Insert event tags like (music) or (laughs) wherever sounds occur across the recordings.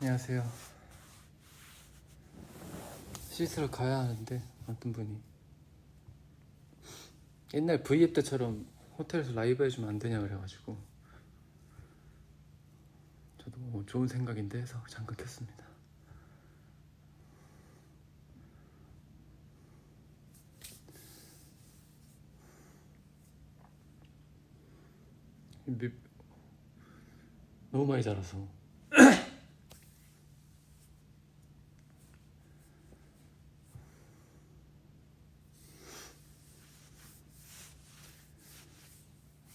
안녕하세요. 시스를 가야 하는데 어떤 분이 옛날 V앱 때처럼 호텔에서 라이브 해주면 안 되냐 그래가지고 저도 뭐 좋은 생각인데 해서 잠깐 켰습니다. 미- 너무 많이 자라서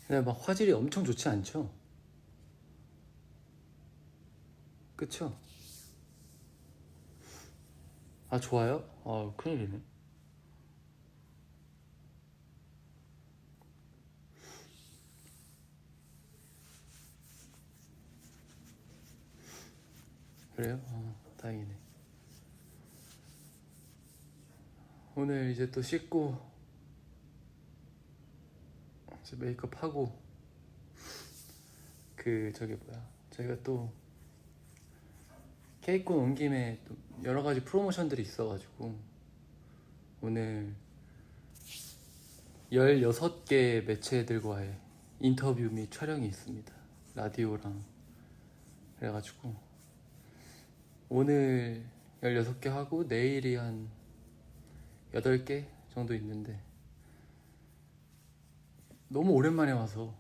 근데 막 화질이 엄청 좋지 않죠? 그쵸? 아 좋아요? 아 큰일이네 그래요? 어, 다행이네 오늘 이제 또 씻고 이제 메이크업 하고 그 저기 뭐야 저희가 또 케이콘 온 김에 또 여러 가지 프로모션들이 있어가지고 오늘 16개 매체들과의 인터뷰 및 촬영이 있습니다. 라디오랑. 그래가지고 오늘 16개 하고 내일이 한 8개 정도 있는데 너무 오랜만에 와서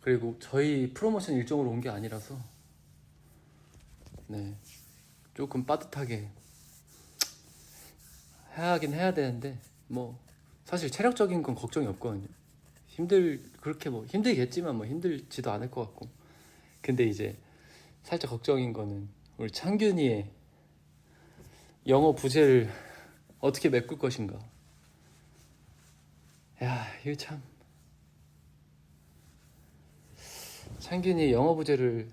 그리고 저희 프로모션 일정으로 온 게 아니라서 네 조금 빠듯하게 해야 하긴 해야 되는데 뭐 사실 체력적인 건 걱정이 없거든요. 힘들 그렇게 뭐 힘들겠지만 뭐 힘들지도 않을 것 같고. 근데 이제 살짝 걱정인 거는 우리 창균이의 영어 부재를 어떻게 메꿀 것인가. 야 이거 참 창균이 영어 부제를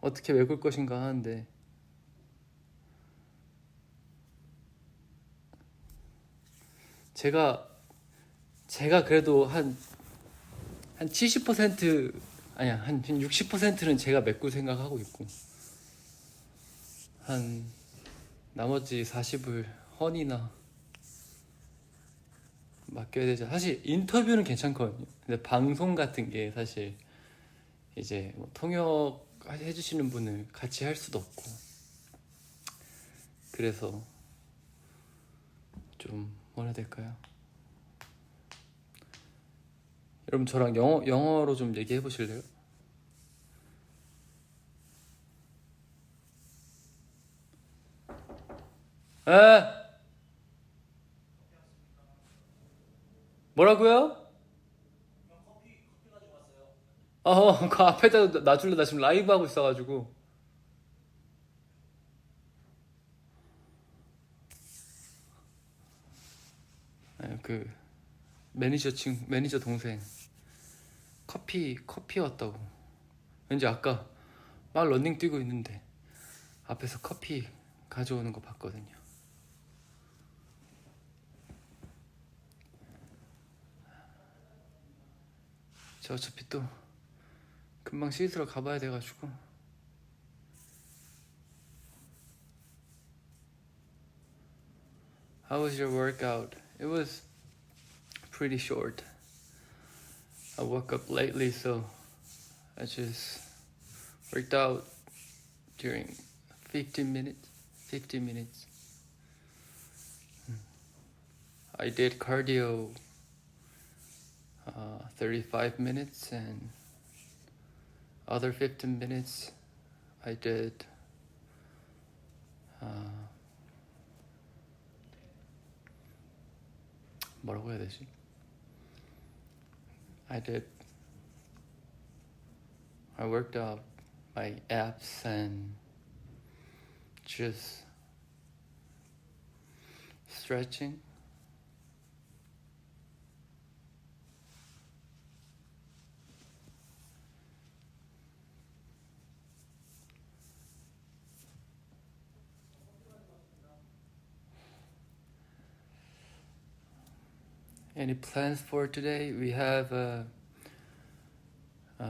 어떻게 메꿀 것인가 하는데 제가 제가 그래도 한 한 70% 아니야 한 60%는 제가 메꿀 생각하고 있고 한 나머지 40을 허니나 맡겨야 되죠. 사실 인터뷰는 괜찮거든요. 근데 방송 같은 게 사실 이제 뭐 통역 해주시는 분을 같이 할 수도 없고 그래서 좀 뭐라 해야 될까요? 여러분 저랑 영어 영어로 좀 얘기해 보실래요? 에? 뭐라고요? 어, 그 앞에다 놔줄래? 나 지금 라이브 하고 있어가지고. 네, 그 매니저 친 매니저 동생 커피 커피 왔다고. 왠지 아까 막 런닝 뛰고 있는데 앞에서 커피 가져오는 거 봤거든요. 저 어차피 또 금방 씻으러 가봐야 돼가지고 How was your workout? It was pretty short. I woke up lately so I just worked out during 15 minutes. 15 minutes. I did cardio uh, 35 minutes and other 15 minutes I did uh, 뭐라고 해야 되지? I did I worked out my abs and just stretching Any plans for today? We have uh, uh,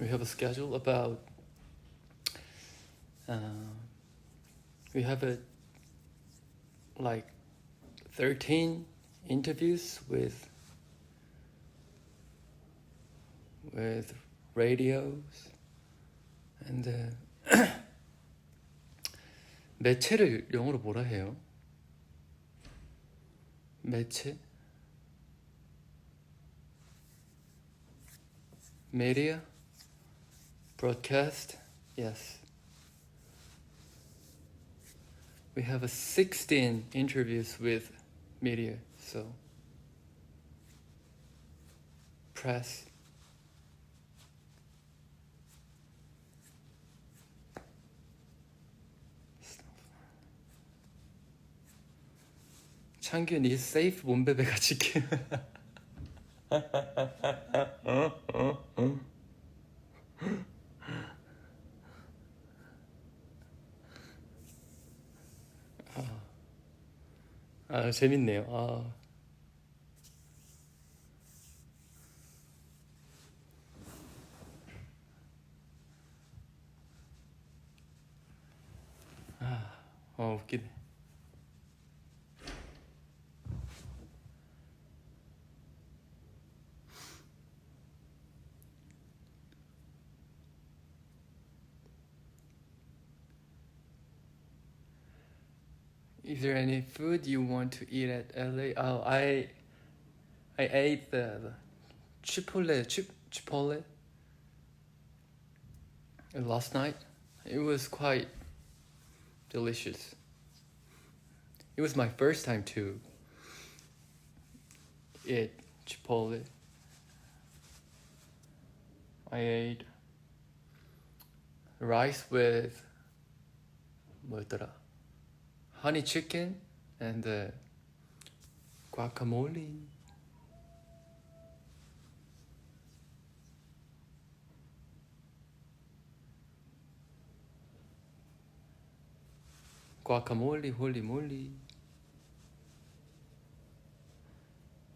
we have a schedule about uh, we have a like 13 interviews with with radios and uh, (coughs) 매체를 영어로 뭐라 해요? 매체? media? broadcast? Yes. We have a 16 interviews with media, so press. 창균 이 세이프 몸베베가 지킨 아 재밌네요. 아. 아, 어 웃기네. Is there any food you want to eat at LA? Oh, I I ate the, the Chipotle chip Chipotle last night. It was quite delicious. It was my first time to eat Chipotle. I ate rice with 뭐였더라? Honey chicken and uh, guacamole. Guacamole, holy moly.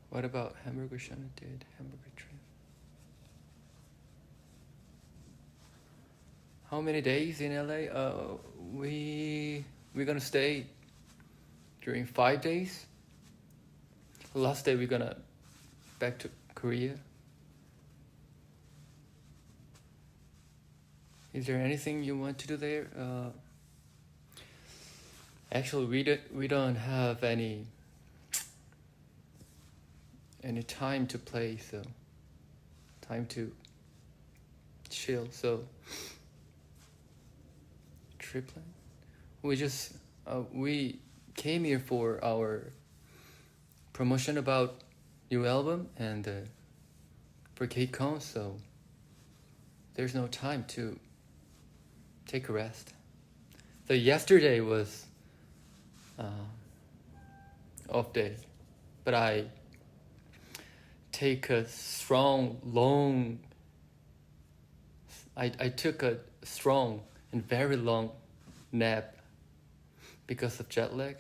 What about hamburger Shana did? Hamburger trim. How many days in LA? Uh, we we're gonna stay during five days. Last day we're gonna back to Korea. Is there anything you want to do there? Uh, actually, we don't we don't have any any time to play, so time to chill. So triplet. We just uh, we came here for our promotion about new album and uh, for KCON, so there's no time to take a rest. So yesterday was uh, off day, but I take a strong, long. I I took a strong and very long nap because of jet lag.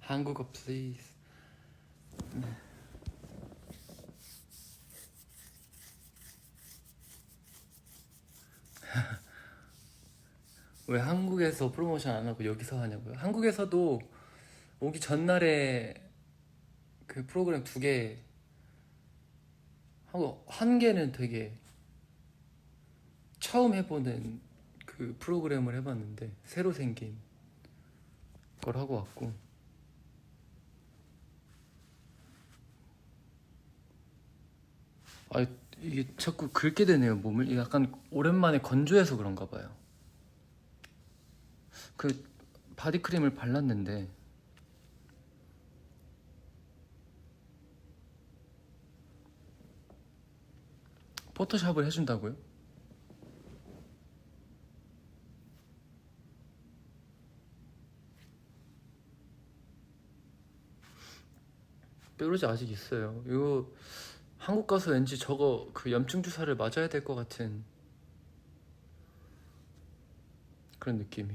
한국어 please. 네. 왜 한국에서 프로모션 안 하고 여기서 하냐고요? 한국에서도 오기 전날에 그 프로그램 두개 하고 한 개는 되게 처음 해보는 그 프로그램을 해봤는데 새로 생긴 걸 하고 왔고. 아 이게 자꾸 긁게 되네요 몸을. 약간 오랜만에 건조해서 그런가 봐요. 그 바디크림을 발랐는데 포토샵을 해준다고요? 뾰루지 아직 있어요. 이거 한국 가서 왠지 저거 그 염증 주사를 맞아야 될 것 같은 그런 느낌이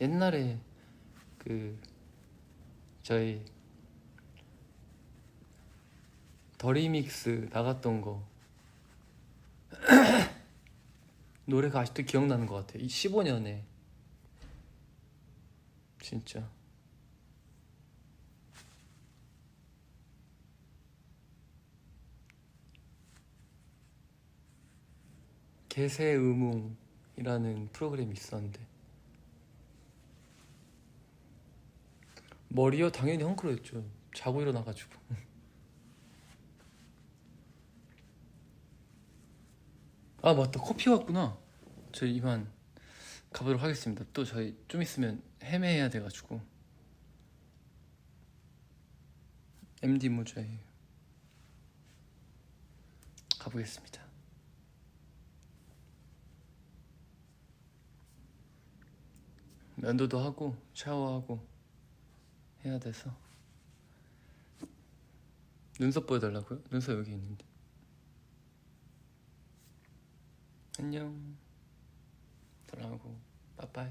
옛날에 그 저희 더리믹스 나갔던 거 (coughs) 노래가 아직도 기억나는 것 같아요. 이 15년에. 진짜. 개새의몽이라는 프로그램이 있었는데 머리요 당연히 헝클어였죠. 자고 일어나가지고. (laughs) 아 맞다 커피 왔구나. 저희 이만 가보도록 하겠습니다. 또 저희 좀 있으면 헤매해야 돼가지고. MD 모자에 가보겠습니다. 면도도 하고 샤워하고 해야 돼서. 눈썹 보여달라고요? 눈썹 여기 있는데. 안녕. 사랑하고. 빠빠이